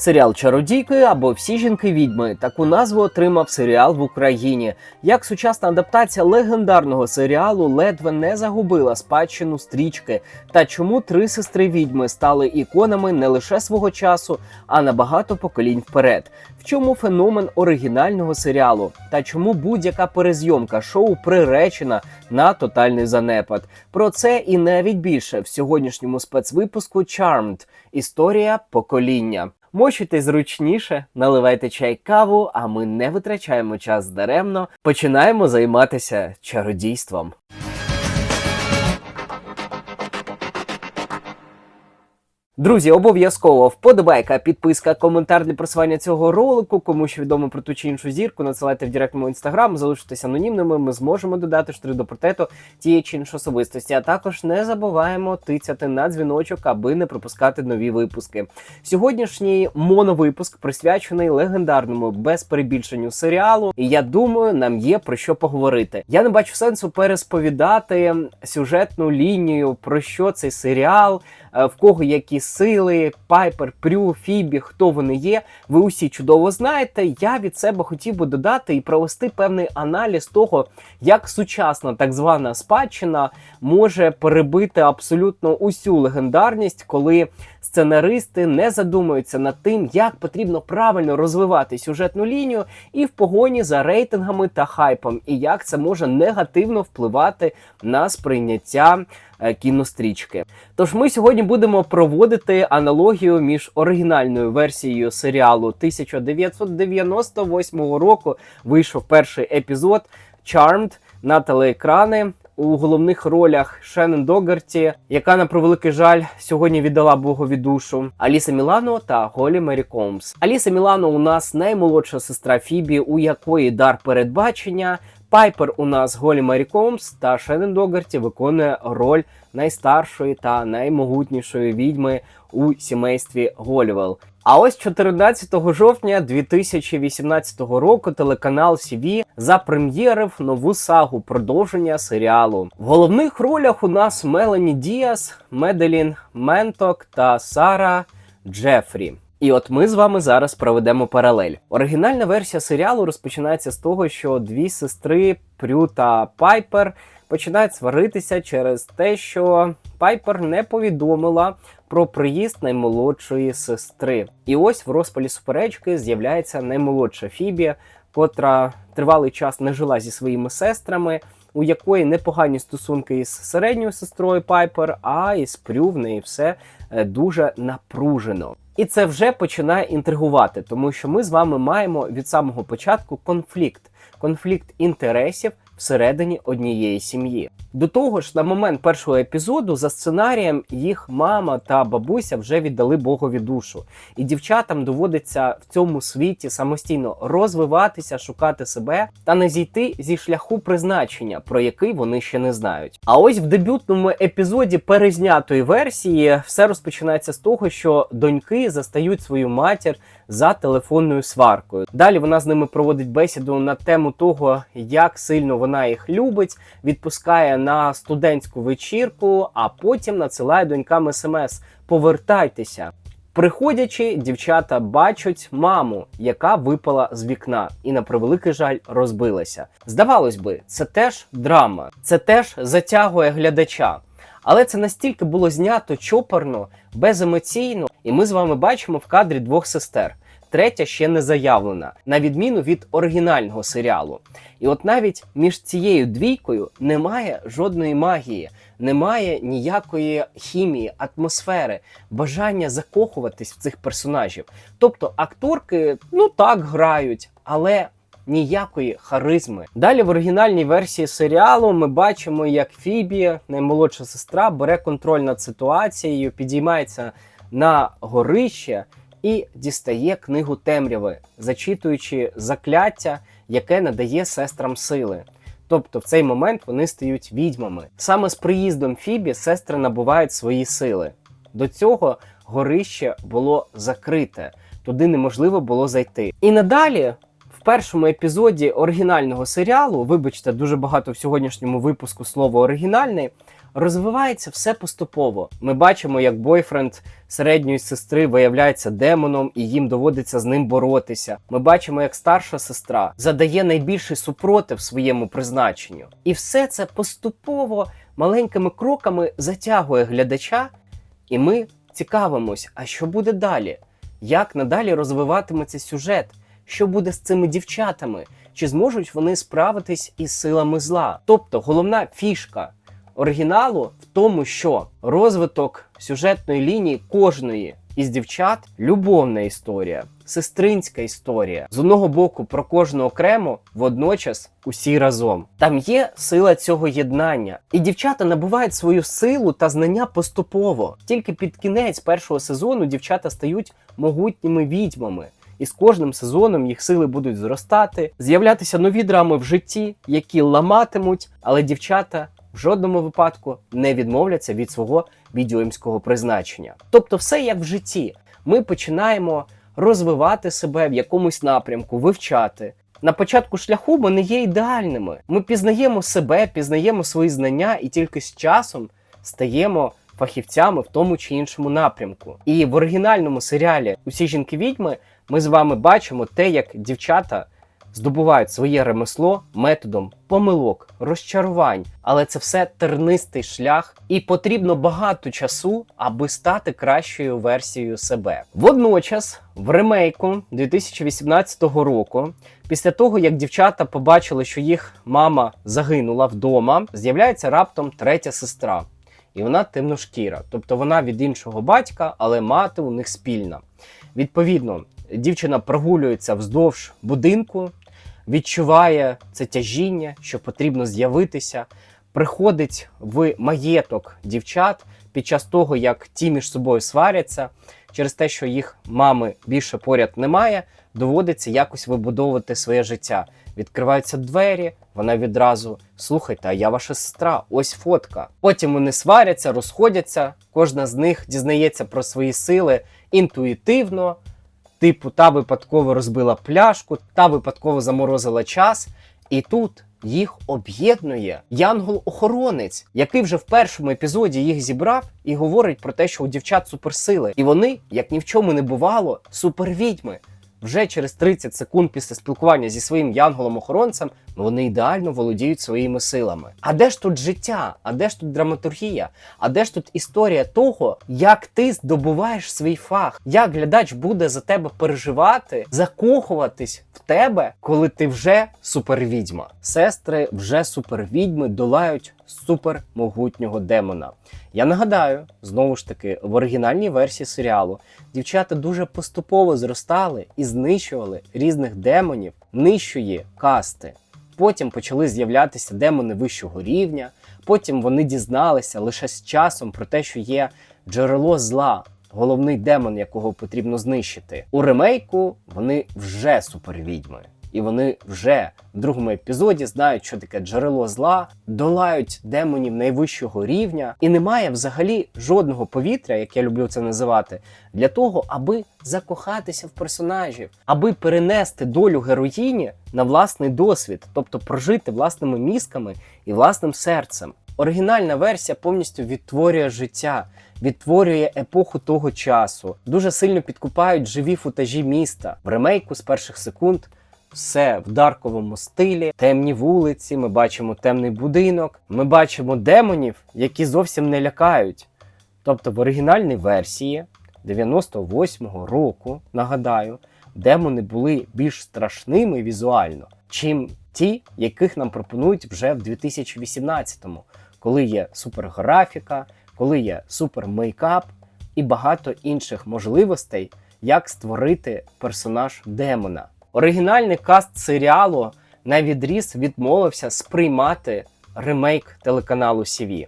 Серіал Чародійки або Всі жінки відьми таку назву отримав серіал в Україні. Як сучасна адаптація легендарного серіалу ледве не загубила спадщину стрічки, та чому три сестри відьми стали іконами не лише свого часу, а на багато поколінь вперед. В чому феномен оригінального серіалу? Та чому будь-яка перезйомка шоу приречена на тотальний занепад? Про це і навіть більше в сьогоднішньому спецвипуску Charmed – історія покоління. Мочуйте зручніше, наливайте чай каву, а ми не витрачаємо час даремно. Починаємо займатися чародійством. Друзі, обов'язково вподобайка, підписка, коментар для просування цього ролику. Кому що відомо про ту чи іншу зірку, надсилайте в директ мого інстаграм, залишитися анонімними. Ми зможемо додати штри до портрету тієї чи іншої особистості. А також не забуваємо тицяти на дзвіночок, аби не пропускати нові випуски. Сьогоднішній моновипуск присвячений легендарному без перебільшенню серіалу. І я думаю, нам є про що поговорити. Я не бачу сенсу пересповідати сюжетну лінію, про що цей серіал. е, В кого які сили, Пайпер, Прю, Фібі, хто вони є, ви усі чудово знаєте. Я від себе хотів би додати і провести певний аналіз того, як сучасна так звана спадщина може перебити абсолютно усю легендарність, коли сценаристи не задумуються над тим, як потрібно правильно розвивати сюжетну лінію і в погоні за рейтингами та хайпом, і як це може негативно впливати на сприйняття кінострічки. Тож ми сьогодні будемо проводити аналогію між оригінальною версією серіалу 1998 року. Вийшов перший епізод Charmed на телеекрани. У головних ролях Шеннон Догарті, яка на превеликий жаль сьогодні віддала Богові душу, Аліса Мілано та Голі Мері Комс. Аліса Мілано у нас наймолодша сестра Фібі, у якої дар передбачення. Пайпер у нас Голі Мері Комс та Шеннон Догарті виконує роль найстаршої та наймогутнішої відьми у сімействі Голівел. А ось 14 жовтня 2018 року телеканал CV запрем'єрив нову сагу продовження серіалу. В головних ролях у нас Мелані Діас, Меделін Менток та Сара Джефрі. І от ми з вами зараз проведемо паралель. Оригінальна версія серіалу розпочинається з того, що дві сестри Прю та Пайпер починають сваритися через те, що Пайпер не повідомила про приїзд наймолодшої сестри. І ось в розпалі суперечки з'являється наймолодша Фібі, котра тривалий час не жила зі своїми сестрами, у якої непогані стосунки із середньою сестрою Пайпер, а із Прю в неї все е, дуже напружено. І це вже починає інтригувати, тому що ми з вами маємо від самого початку конфлікт, конфлікт інтересів всередині однієї сім'ї. До того ж, на момент першого епізоду за сценарієм їх мама та бабуся вже віддали Богові душу, і дівчатам доводиться в цьому світі самостійно розвиватися, шукати себе та не зійти зі шляху призначення, про який вони ще не знають. А ось в дебютному епізоді перезнятої версії все розпочинається з того, що доньки застають свою матір за телефонною сваркою. Далі вона з ними проводить бесіду на тему того, як сильно вона їх любить, відпускає на студентську вечірку, а потім надсилає донькам смс: Повертайтеся. Приходячи, дівчата бачать маму, яка випала з вікна, і на превеликий жаль розбилася. Здавалось би, це теж драма, це теж затягує глядача. Але це настільки було знято чопорно, беземоційно, і ми з вами бачимо в кадрі двох сестер. Третя ще не заявлена, на відміну від оригінального серіалу. І от навіть між цією двійкою немає жодної магії, немає ніякої хімії, атмосфери, бажання закохуватись в цих персонажів. Тобто акторки ну так грають, але ніякої харизми. Далі в оригінальній версії серіалу ми бачимо, як Фібі, наймолодша сестра, бере контроль над ситуацією, підіймається на горище і дістає книгу темряви, зачитуючи закляття, яке надає сестрам сили. Тобто в цей момент вони стають відьмами. Саме з приїздом Фібі сестри набувають свої сили. До цього горище було закрите, туди неможливо було зайти. І надалі. В першому епізоді оригінального серіалу, вибачте, дуже багато в сьогоднішньому випуску слово оригінальний, розвивається все поступово. Ми бачимо, як бойфренд середньої сестри виявляється демоном, і їм доводиться з ним боротися. Ми бачимо, як старша сестра задає найбільший супротив своєму призначенню. І все це поступово маленькими кроками затягує глядача, і ми цікавимось, а що буде далі? Як надалі розвиватиметься сюжет? Що буде з цими дівчатами? Чи зможуть вони справитись із силами зла? Тобто головна фішка оригіналу в тому, що розвиток сюжетної лінії кожної із дівчат любовна історія, сестринська історія. З одного боку про кожну окремо, водночас усі разом. Там є сила цього єднання, і дівчата набувають свою силу та знання поступово. Тільки під кінець першого сезону дівчата стають могутніми відьмами. І з кожним сезоном їх сили будуть зростати, з'являтися нові драми в житті, які ламатимуть, але дівчата в жодному випадку не відмовляться від свого відьомського призначення. Тобто, все як в житті. Ми починаємо розвивати себе в якомусь напрямку, вивчати. На початку шляху ми не є ідеальними. Ми пізнаємо себе, пізнаємо свої знання і тільки з часом стаємо фахівцями в тому чи іншому напрямку. І в оригінальному серіалі Усі жінки відьми ми з вами бачимо те, як дівчата здобувають своє ремесло методом помилок, розчарувань, але це все тернистий шлях, і потрібно багато часу, аби стати кращою версією себе. Водночас, в ремейку 2018 року, після того як дівчата побачили, що їх мама загинула вдома, з'являється раптом третя сестра. І вона темношкіра, тобто вона від іншого батька, але мати у них спільна. Відповідно, дівчина прогулюється вздовж будинку, відчуває це тяжіння, що потрібно з'явитися, приходить в маєток дівчат під час того, як ті між собою сваряться, через те, що їх мами більше поряд немає, доводиться якось вибудовувати своє життя. Відкриваються двері, вона відразу слухайте, а я ваша сестра, ось фотка. Потім вони сваряться, розходяться. Кожна з них дізнається про свої сили інтуїтивно. Типу, та випадково розбила пляшку, та випадково заморозила час. І тут їх об'єднує Янгол-охоронець, який вже в першому епізоді їх зібрав і говорить про те, що у дівчат суперсили. І вони, як ні в чому не бувало, супервідьми. Вже через 30 секунд після спілкування зі своїм янголом-охоронцем вони ідеально володіють своїми силами. А де ж тут життя? А де ж тут драматургія? А де ж тут історія того, як ти здобуваєш свій фах? Як глядач буде за тебе переживати, закохуватись в тебе, коли ти вже супервідьма? Сестри вже супервідьми долають супермогутнього демона. Я нагадаю, знову ж таки, в оригінальній версії серіалу дівчата дуже поступово зростали і знищували різних демонів нижчої касти. Потім почали з'являтися демони вищого рівня. Потім вони дізналися лише з часом про те, що є джерело зла, головний демон, якого потрібно знищити. У ремейку вони вже супервідьми. І вони вже в другому епізоді знають, що таке джерело зла, долають демонів найвищого рівня, і немає взагалі жодного повітря, як я люблю це називати, для того, аби закохатися в персонажів, аби перенести долю героїні на власний досвід, тобто прожити власними мізками і власним серцем. Оригінальна версія повністю відтворює життя, відтворює епоху того часу. Дуже сильно підкупають живі футажі міста в ремейку з перших секунд. Все в дарковому стилі, темні вулиці, ми бачимо темний будинок, ми бачимо демонів, які зовсім не лякають. Тобто в оригінальній версії 98-го року, нагадаю, демони були більш страшними візуально, чим ті, яких нам пропонують вже в 2018-му, коли є суперграфіка, коли є супермейкап і багато інших можливостей, як створити персонаж демона. Оригінальний каст серіалу на відріз відмовився сприймати ремейк телеканалу CV,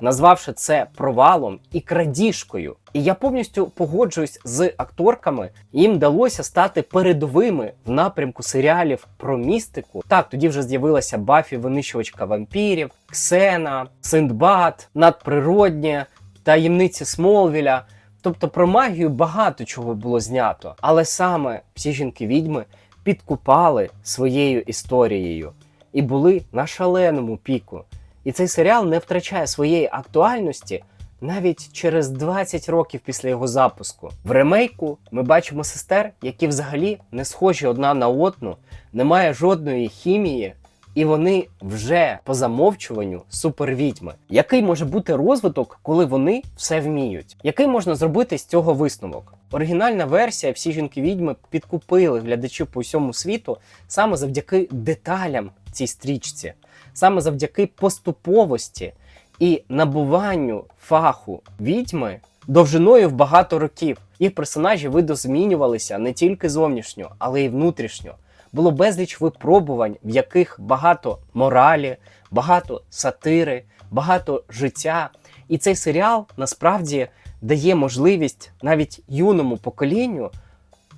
назвавши це провалом і крадіжкою. І я повністю погоджуюсь з акторками. Їм вдалося стати передовими в напрямку серіалів про містику. Так, тоді вже з'явилася Бафі, винищувачка вампірів, Ксена, Синдбад, надприроднє, таємниці Смолвіля. Тобто про магію багато чого було знято, але саме всі жінки-відьми підкупали своєю історією і були на шаленому піку. І цей серіал не втрачає своєї актуальності навіть через 20 років після його запуску. В ремейку ми бачимо сестер, які взагалі не схожі одна на одну, немає жодної хімії. І вони вже по замовчуванню супервідьми. Який може бути розвиток, коли вони все вміють? Який можна зробити з цього висновок? Оригінальна версія, всі жінки відьми підкупили глядачів по всьому світу саме завдяки деталям цій стрічці, саме завдяки поступовості і набуванню фаху відьми довжиною в багато років. Їх персонажі видозмінювалися не тільки зовнішньо, але й внутрішньо. Було безліч випробувань, в яких багато моралі, багато сатири, багато життя. І цей серіал насправді дає можливість навіть юному поколінню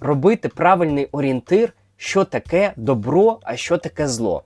робити правильний орієнтир, що таке добро, а що таке зло.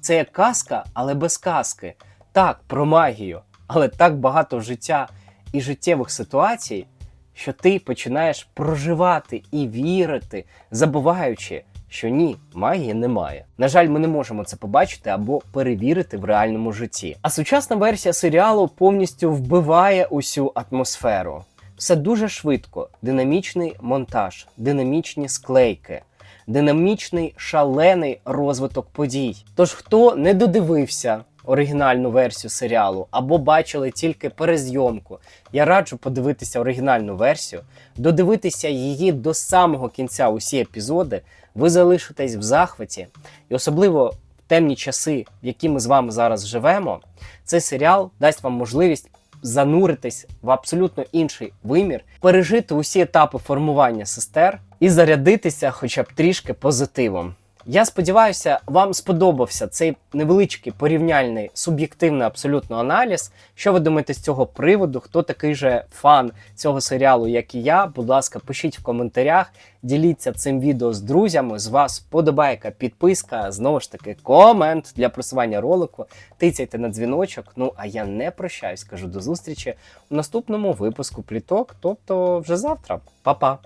Це як казка, але без казки. Так, про магію, але так багато життя і життєвих ситуацій, що ти починаєш проживати і вірити, забуваючи, що ні, магії немає. На жаль, ми не можемо це побачити або перевірити в реальному житті. А сучасна версія серіалу повністю вбиває усю атмосферу. Все дуже швидко, динамічний монтаж, динамічні склейки. Динамічний шалений розвиток подій. Тож, хто не додивився оригінальну версію серіалу або бачили тільки перезйомку, я раджу подивитися оригінальну версію, додивитися її до самого кінця усі епізоди. Ви залишитесь в захваті, і особливо в темні часи, в які ми з вами зараз живемо, цей серіал дасть вам можливість зануритись в абсолютно інший вимір, пережити усі етапи формування сестер і зарядитися хоча б трішки позитивом. Я сподіваюся, вам сподобався цей невеличкий порівняльний суб'єктивний абсолютно аналіз. Що ви думаєте з цього приводу? Хто такий же фан цього серіалу, як і я? Будь ласка, пишіть в коментарях, діліться цим відео з друзями. З вас подобайка, підписка, знову ж таки, комент для просування ролику. Тицяйте на дзвіночок. Ну а я не прощаюсь, кажу до зустрічі у наступному випуску пліток, тобто вже завтра. Па-па!